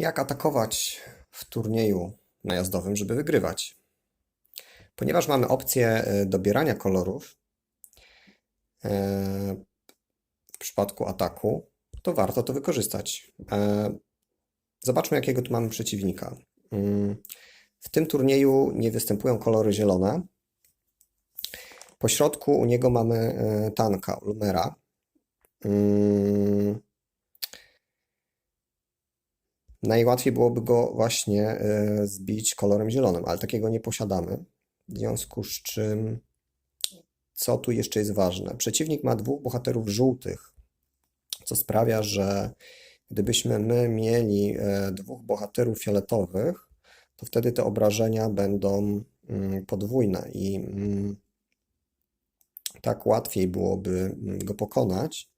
Jak atakować w turnieju najazdowym, żeby wygrywać? Ponieważ mamy opcję e, dobierania kolorów e, w przypadku ataku, to warto to wykorzystać. E, Zobaczmy, jakiego tu mamy przeciwnika. Mm, W tym turnieju nie występują kolory zielone. Po środku u niego mamy tanka, Ulmera. Najłatwiej byłoby go właśnie e, zbić kolorem zielonym, ale takiego nie posiadamy. W związku z czym, co tu jeszcze jest ważne? Przeciwnik ma dwóch bohaterów żółtych, co sprawia, że gdybyśmy my mieli e, dwóch bohaterów fioletowych, to wtedy te obrażenia będą mm, podwójne i mm, tak łatwiej byłoby mm, go pokonać.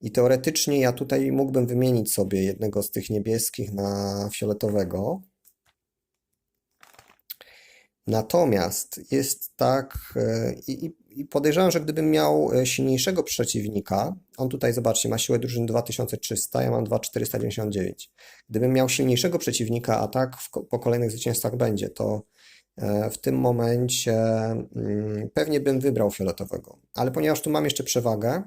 I teoretycznie ja tutaj mógłbym wymienić sobie jednego z tych niebieskich na fioletowego. Natomiast jest tak, e, i, i- podejrzewam, że gdybym miał e, silniejszego przeciwnika, on tutaj, zobaczcie, ma siłę drużyny 2300, ja mam 2499. Gdybym miał silniejszego przeciwnika, a tak w, po kolejnych zwycięstwach będzie, to e, w tym momencie mm, pewnie bym wybrał fioletowego. Ale ponieważ tu mam jeszcze przewagę,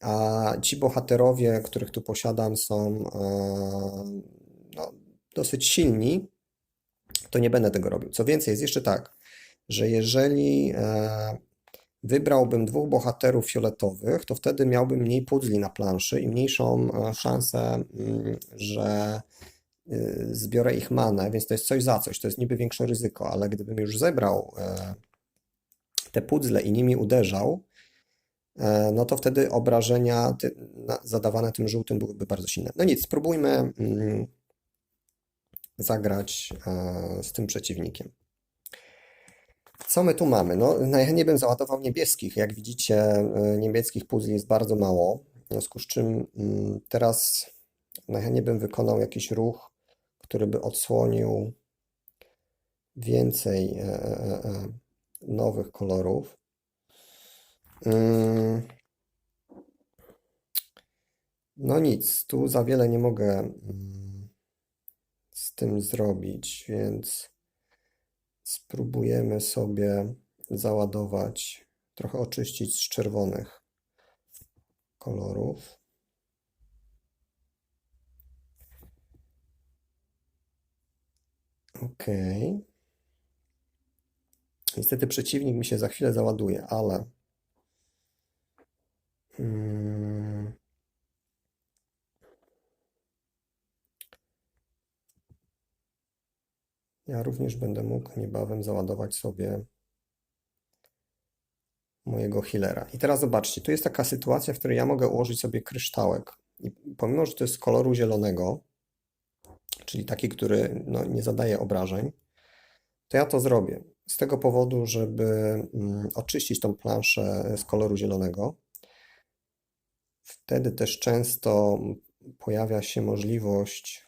a ci bohaterowie, których tu posiadam, są e, no, dosyć silni, to nie będę tego robił. Co więcej, jest jeszcze tak, że jeżeli e, wybrałbym dwóch bohaterów fioletowych, to wtedy miałbym mniej puzli na planszy i mniejszą e, szansę, mm, że zbiorę ich manę, więc to jest coś za coś, to jest niby większe ryzyko, ale gdybym już zebrał te puzzle i nimi uderzał, no to wtedy obrażenia zadawane tym żółtym byłyby bardzo silne. No nic, spróbujmy mm, zagrać e, z tym przeciwnikiem. Co my tu mamy? No, najchętniej bym załadował niebieskich. Jak widzicie, e, niemieckich puzli jest bardzo mało, w związku z czym mm, teraz najchętniej bym wykonał jakiś ruch, który by odsłonił więcej e, e, e, nowych kolorów. Mm, No nic, tu za wiele nie mogę mm, z tym zrobić, więc spróbujemy sobie załadować, trochę oczyścić z czerwonych kolorów. Ok. Niestety przeciwnik mi się za chwilę załaduje, ale ja również będę mógł niebawem załadować sobie mojego healera. I teraz zobaczcie, tu jest taka sytuacja, w której ja mogę ułożyć sobie kryształek. I pomimo, że to jest koloru zielonego, czyli taki, który no, nie zadaje obrażeń, to ja to zrobię. Z tego powodu, żeby mm, oczyścić tą planszę z koloru zielonego. Wtedy też często pojawia się możliwość,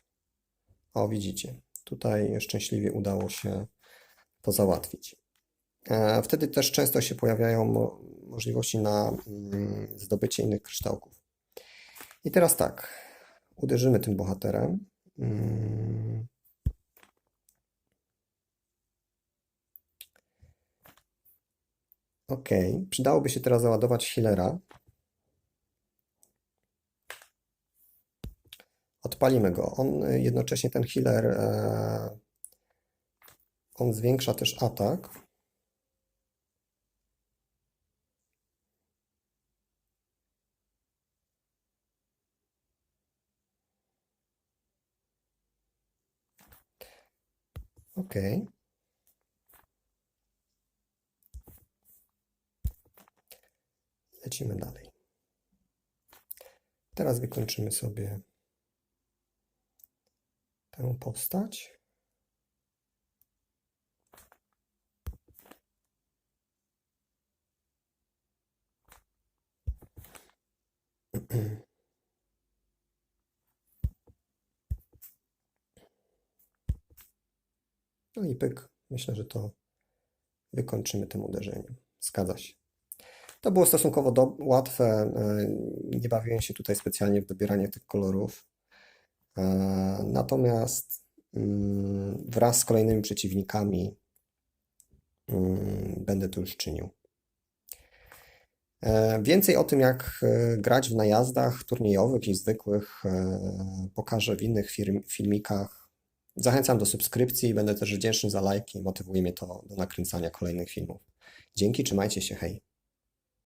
o widzicie, tutaj szczęśliwie udało się to załatwić. E, Wtedy też często się pojawiają mo- możliwości na mm, zdobycie innych kryształków. I teraz tak, uderzymy tym bohaterem. Mm. Ok, przydałoby się teraz załadować healera. Odpalimy go. On y, jednocześnie ten healer, e, on zwiększa też atak. Ok. Lecimy dalej. Teraz wykończymy sobie tę postać. No i pyk. Myślę, że to wykończymy tym uderzeniem. Zgadza się. To było stosunkowo do, łatwe. e, Nie bawiłem się tutaj specjalnie w dobieranie tych kolorów. E, Natomiast mm, wraz z kolejnymi przeciwnikami mm, będę to już czynił. E, Więcej o tym, jak e, grać w najazdach turniejowych i zwykłych, pokażę w innych filmikach. Zachęcam do subskrypcji, będę też wdzięczny za lajki, motywuje mnie to do nakręcania kolejnych filmów. Dzięki, trzymajcie się, hej.